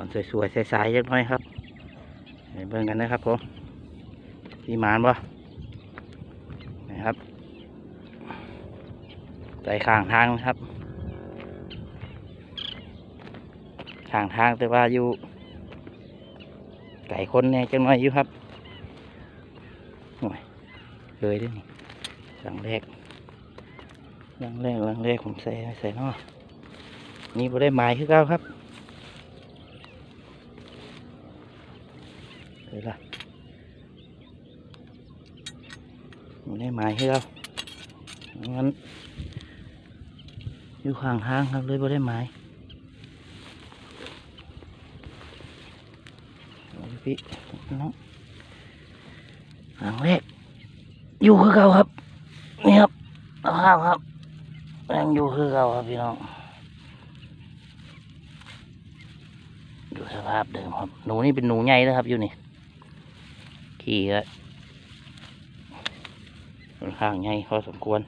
ตอนสวยๆใสๆจักน่อยครับเบิ่งกันนะครับผมพี่หมานบ่นะครับใจข้างทางนะครับข้างทางแต่ว่าอยู่ไก่คนเนี่ยจังน่อยอยู่ครับโอ้ยเลยด้วยนี่หลังแรกลังแรกลังแรกผมใส่ใส่เนอนี่บ่ได้หมายคือเก่าครับ เดี๋ยวละไม่ได้หมายให้เรางั้นอยู่ข้างทางครับเลยไม่ได้หมายพี่น้องหางแรกอยู่คือเก่าครับ นี่ครับเอาข้าวครับยังอยู่คือเก่าครับพี่น้องดูสภาพเดิมครับ หนูนี่เป็นหนูใหญ่นะครับอยู่นี่ ขี่ก็ค่อนข้างใหญ่พอสมควร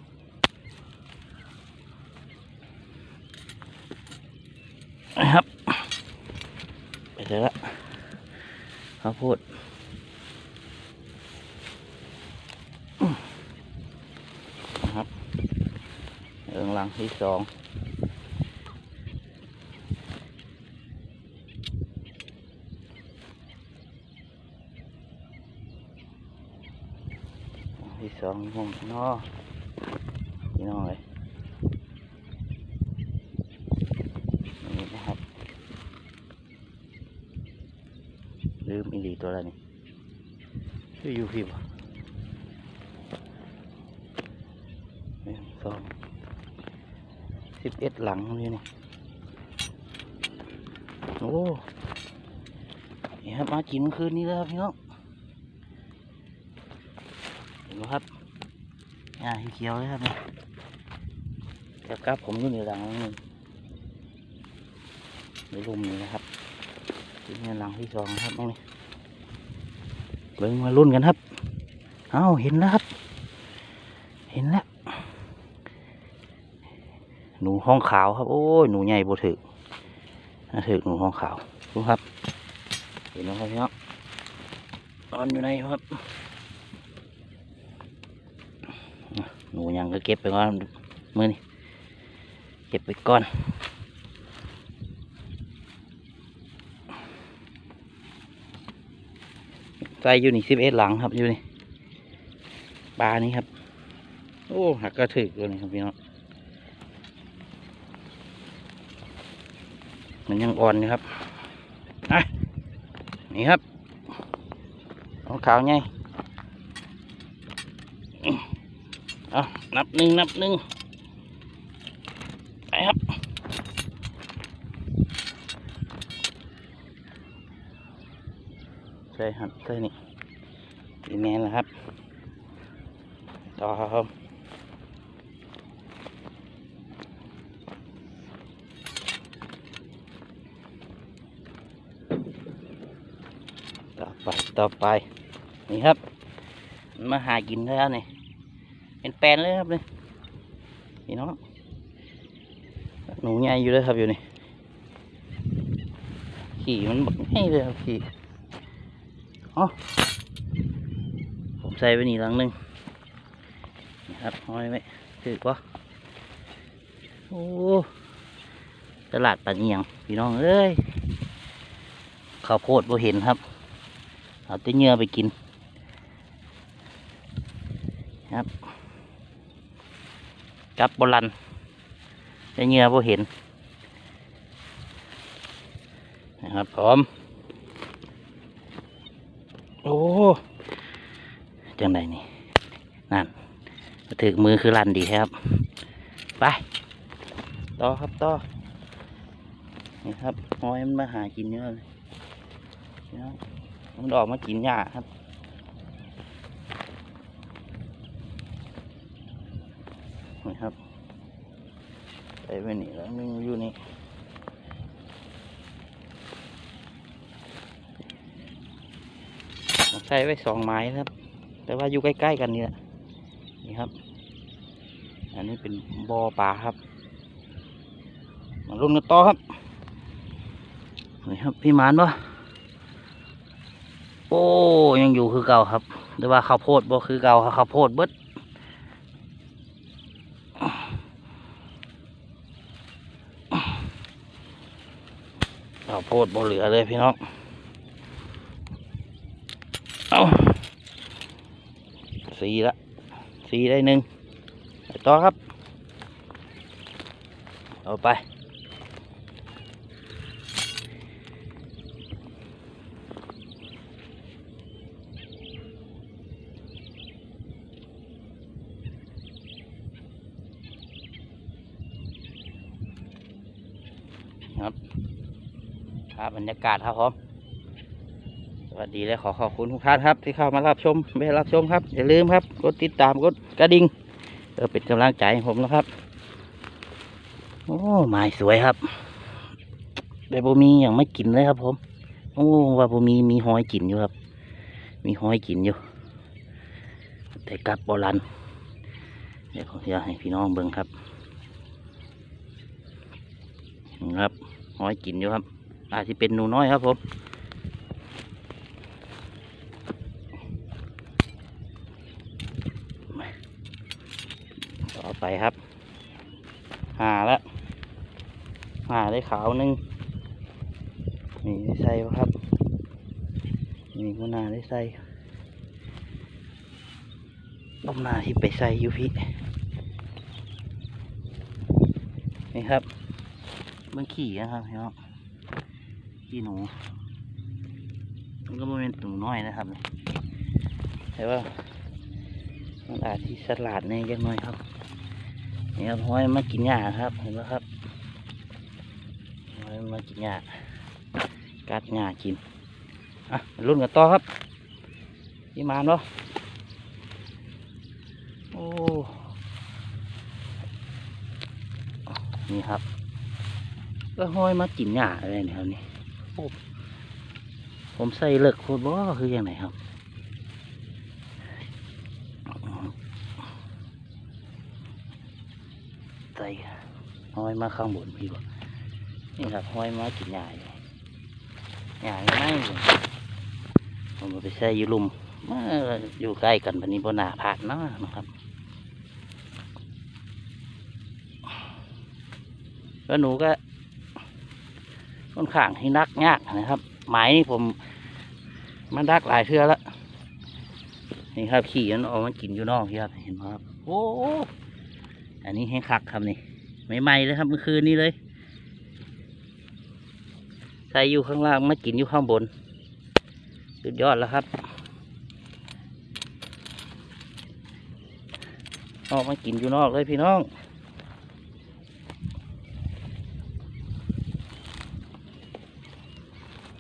นะครับ ไปเถอะละข้าวโพดนะครับเรื่องหลังที่สอง ที่สองผมนอพี่น้องเลยนี่นะครับ ลืมอีหลีตัวอะไรนี่ชื่อยูพี่บ่หนึ่งสองสิบเอ็ดหลังนี่นี่โอ้นี่ครับมากินคืนนี้แล้วครับพี่น้อง เห็นไหมครับหญ้าเขียวๆเลยครับเนี่ยแล้วกับผมอยู่ในหลังนึงในรุมนี่นะครับที่นี่หลังที่สองครับตรงนี้เบิ่งมารุ่นกันครับ เอาเห็นแล้วครับ เห็นแล้ว หนูห้องขาวครับ โอ้ย หนูใหญ่บ่ถึกน่าถึกหนูห้องขาวดูครับ เห็นไหมครับพี่น้องนอนอยู่ในครับ ห นูยังก็เก็บไปก่อนมือนี่เก็บไปก่อนใส่อยู่นี่สิบเอ็ดหลังครับอยู่นี่ปลานี้ครับ โอ้หักกระถึกเลยครับพี่น้องมันยังอ่อนอยู่ครับอะนี่ครับของขาวไง เอานับหนึ่งนับหนึ่งไปครับใช่ครับใช่นี่ดีแมนแล้วครับ ต่อครับต่อไป ต่อไป นี่ครับ มาหากินแล้วนี่ เป็นแปลนเลยครับนี่พี่น้องหนูใหญ่อยู่เลยครับอยู่นี่ขี่มันบักให้เลยครับขี่อ๋อผมใส่ไปนี่หลังหนึ่งนี่ครับห้อยไว้ถือปะโอ้ตลาดปันเอียงพี่น้องเอ้ยข้าวโพดบ่เห็นครับเอาแต้เนื้อไปกินครับ กับบอลันได้เงื่อบ่เห็นนะครับพร้อม โอ้จังไดนี่นั่นถึงมือคือลันดีครับ ไป ต่อครับต่อนี่ครับหอยมันมาหากินเยอะเลยนะมันออกมากินหญ้าครับ นี่ครับใส่ไปนี่แล้วนึงอยู่นี่ใส่ไว้สองไม้ครับ แต่ว่าอยู่ใกล้ๆกันนี่แหละนี่ครับ อันนี้เป็นบ่อปลาครับ มาลุ้นกันต่อครับนี่ครับพี่หมานปะโอ้ยังอยู่คือเก่าครับ แต่ว่าข้าวโพดบ่คือเก่าข้าวโพดเบิดข้าว โพดบ่เหลือเลยพี่น้อง เอาสีละสีได้หนึ่งต่อครับ เอาไป ครับ ภาพบรรยากาศครับผมสวัสดีและขอขอบคุณทุกท่านครับ ที่เข้ามารับชมไม่รับชมครับ อย่าลืมครับ กดติดตามกดกระดิ่งเพื่อเป็นกำลังใจผมนะครับ โอ้ไม้สวยครับแต่บ่มีอย่างไม่กินเลยครับ ผม โอ้ว่าบมีมีหอยกินอยู่ครับ มีหอยกินอยู่ แต่กลับโบรันเดี๋ยวผมจะให้พี่น้องเบิ่งครับนะครับหอยกินอยู่ครับ อาจจะเป็นหนูน้อยครับผมต่อไปครับ หาแล้วหาได้ขาวหนึ่งนี่ใส่ครับนี่ก็น่าได้ใส่ต้มนาที่ไปใส่อยู่พี่นี่ครับเบิ่งขี่นะครับพี่น้อง ขี่หนูมันก็ไม่เป็นหนูน้อยนะครับ แต่ว่ามันอาจที่สลัดในจักน่อยครับนี่ครับห้อยมากินหญ้าครับเห็นไหมครับห้อยมากินหญ้ากัดหญ้ากินอะรุ่นกันต่อครับพี่มานเนาะโอ้นี่ครับก็ห้อยมากินหญ้าอะไรเนี่ยครับนี่ ผมใส่เลิกโคตรบ่คือยังไงครับใส่ห้อยมาข้างบนพี่บ่นี่ครับห้อยมากินหญ้าอยู่หญ้าไม่อยู่ผมไปใส่อยู่ลุมมาอยู่ใกล้กันแบบนี้บนหน้าผาดเนาะนะครับแล้วหนูก็ ค่อนข้างให้นักยากนะครับ หมายนี่ผมมันดักหลายเทื่อแล้วนี่ครับขี่มันออกมากินอยู่นอกพี่ครับเห็นไหมครับโอ้อันนี้ให้คักครับนี่ใหม่ๆเลยครับเมื่อคืนนี้เลยใส่อยู่ข้างล่างมากินอยู่ข้างบนสุดยอดแล้วครับ ออกมากินอยู่นอกเลยพี่น้อง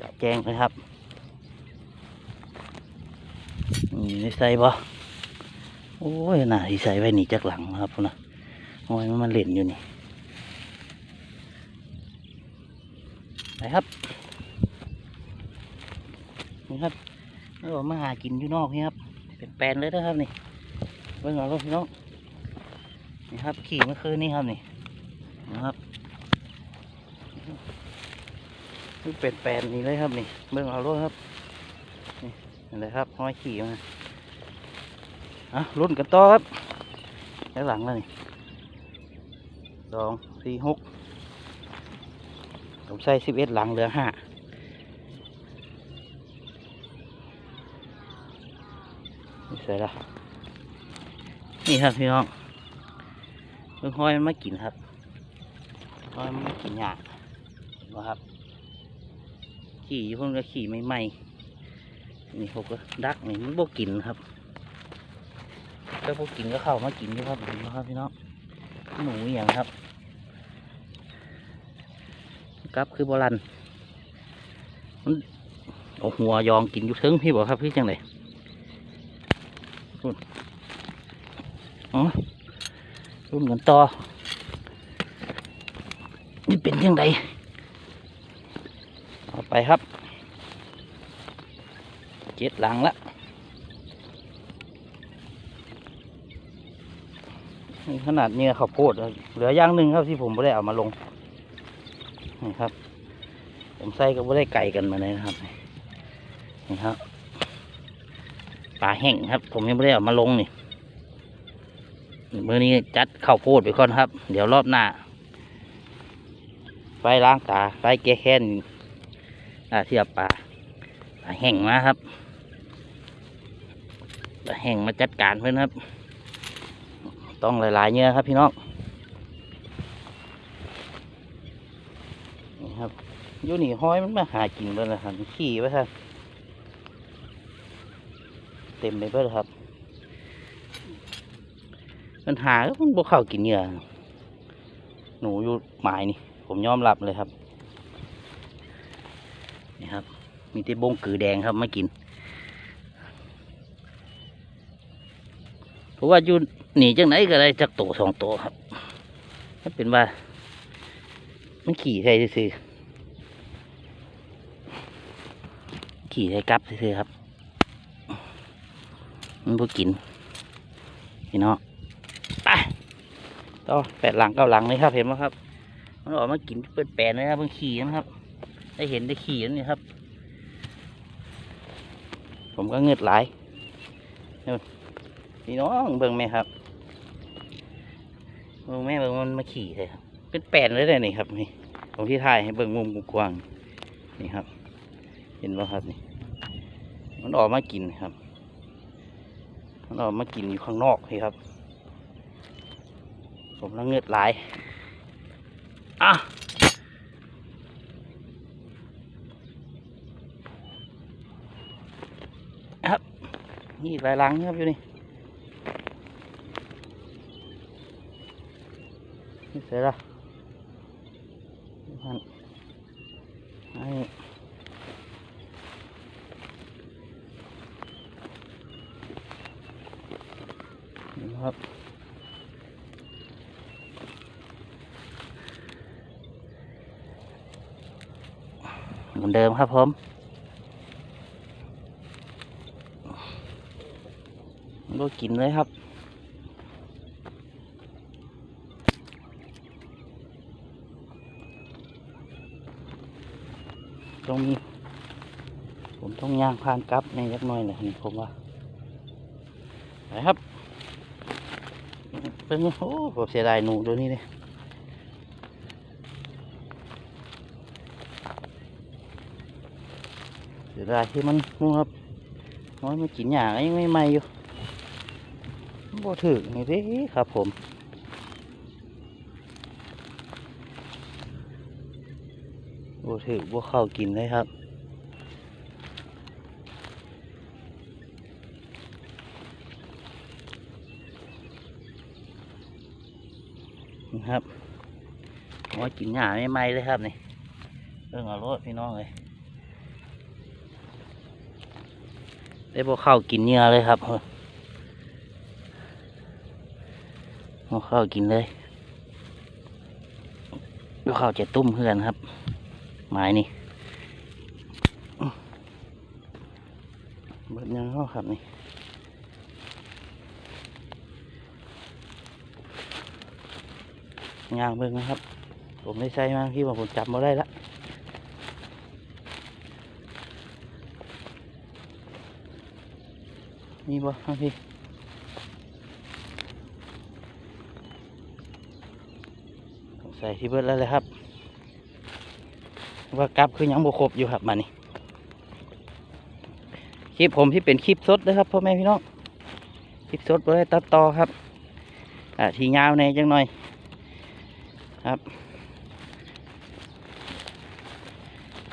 จะ แจ้งเลยครับนี่ได้ใส่บ่โอ้ยน่าที่ใส่ไว้นี่จากหลังนะครับนะโอ้ยมันมาเล่นอยู่นี่ไปครับนี่ครับนี่บอกมาหากินอยู่นอกนี่ครับ เป็นแปลนเลยนะครับนี่เบิ่งเอาลูกพี่น้องนี่ครับขี่เมื่อคืนนี่ครับนี่ นะครับ นี่เป็นแปลนนี่เลยครับนี่เบิ่งเอาลูกครับนี่นี่เลยครับห้อยขี่มาอะรุ่นกันต่อครับแล้วหลังแล้วนี่สองสี่หกผมใส่สิบเอ็ดหลังเหลือห้าใส่ละนี่ครับพี่น้องเพิ่งห้อยมันมากินครับห้อยมันมากินหญ้าเห็นไหมครับ ขี่อยู่เพิ่นก็ขี่ไม่ไหมนี่เขาก็ดักนี่มันบ่กินครับถ้าพวกกินก็เข้ามากินอยู่ครับเห็นไหมครับพี่น้องหนูอย่างครับกับคือโบราณมันเอาหัวยองกินอยู่เทิงพี่บอกครับพี่จังไหนรุ่นอ๋อรุ่นกันต่อนี่เป็นยังไง ไปครับเจ็ดหลังละนี่ขนาดเนื้อข้าวโพดเหลือย่างหนึ่งครับที่ผมไม่ได้เอามาลงนี่ครับ ผมใส่ก็ไม่ได้ไก่กันมาเลยนะครับนี่ครับปลาแห้งครับ ผมยังไม่ได้เอามาลงนี่มือนี้จัดข้าวโพดไปก่อนครับ เดี๋ยวรอบหน้าไปล้างตาไปแก้แค้น อาเทียบปลาปลาแห้งมาครับปลาแห้งมาจัดการเพื่อนครับ ต้องหลายๆเนื้อครับพี่น้องนี่ครับอยู่นี่ห้อยมันมาหากินเลยนะครับขี่ไว้ครับเต็มไปเบิดครับปัญหาก็มันบ่เข้ากินเหยื่อหนูอยู่หมายนี่ ผมยอมรับเลยครับ นี่ครับ มีที่บงกือแดงครับไมากิน เพราะว่าอยู่หนีจังไหนก็ได้จักโตสองโตครับถ้าเป็นว่า มันขี่ใส่ซื่อขี่ใส่กลับซื่อครับ มันบ่กินพี่น้องไปต่อแปดหลังเก้าหลังเลยครับเห็นไหมครับ มันออกมากินเปิดแปลนเลยครับมันขี่นะครับ ได้เห็นได้ขี่นี่ครับ ผมก็เงือดหลายนี่พี่น้องเบิ่งไหมครับเบิ่งแม่เบิ่งมันมาขี่เลยครับเป็นแปลนเลยเลยนี่ครับนี่ผมที่ถ่ายให้เบิ่งมุมกว้างนี่ครับ เห็นไหมครับนี่ มันออกมากินครับ มันออกมากินอยู่ข้างนอกนี่ครับ ผมละเงือดหลายอะ ครับ นี่หลายหลังครับอยู่นี่นี่เสร็จแล้วนี่พันให้ครับเหมือนเดิมครับผม ก็กินเลยครับ ตรงนี้ ผมต้องย่างผ่านกลับในยักหน่อยหน่อยผมว่าไปครับเป็นโอ้ผมเสียดายหนูตัวนี้เลยเสียดายที่มันนู่นครับน้อยมากินอย่างยังไม่ไหม่อยู่ บ่ถึงนี่ด้ครับผมบ่ถึงบ่เข้ากินเลยครับนี่ครับน้อยกินหญ้าไม่ไหมเลยครับนี่เรื่องเอารถพี่น้องเลยได้พวกข้ากินเนื้อเลยครับ พวกข้าวกินเลยพวกข้าวจะตุ้มเพื่อนครับไม้นี่เบิดยังเขาครับนี่ยางเบิ่งนะครับ ผมได้ใช้มาพี่บอกผมจำมาได้ละมีบ่ครับพี่ ใส่ที่เบิดแล้วเลยครับ ว่ากลับคือยังบ่ครบอยู่ครับมานี่คลิปผมที่เป็นคลิปสดนะครับพ่อแม่พี่น้องคลิปสดบ่ได้ตัดต่อครับอ่าทียาวในจังหน่อยครับ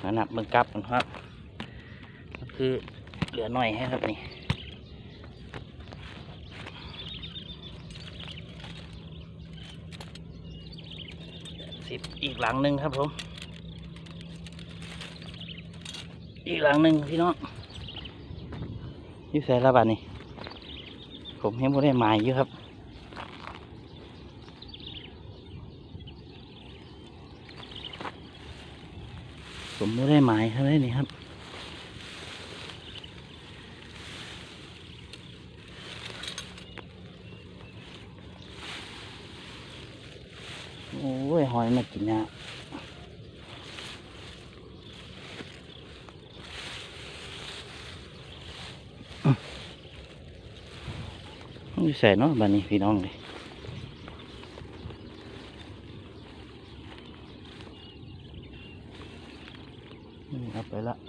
มานับเบิ่งกลับกันครับ ก็คือเหลือหน่อยให้ครับนี่ สิบ อีกหลังหนึ่งครับผม อีกหลังหนึ่งพี่น้องยี่ใส่ละบาทนี่ผมให้บ่ได้หมายอยู่ครับ ผมไม่ได้หมายครับนี่ครับ มันมากินเนี่ยอยู่ใส่เนาะบ้านนี้พี่น้องเลยนี่ครับไปละ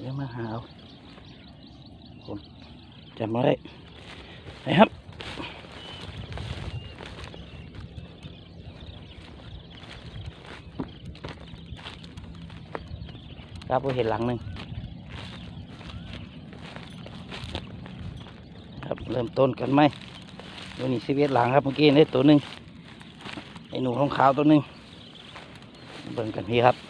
เดี๋ยวมาหาเอาผมจำไว้ไปครับครับผมเห็นหลังหนึ่งครับเริ่มต้นกันไหมวันนี้สิบเอ็ดหลังครับเมื่อกี้นี่ตัวหนึ่งไอ้หนูของขาวตัวหนึ่งเบิ่งกันพี่ครับ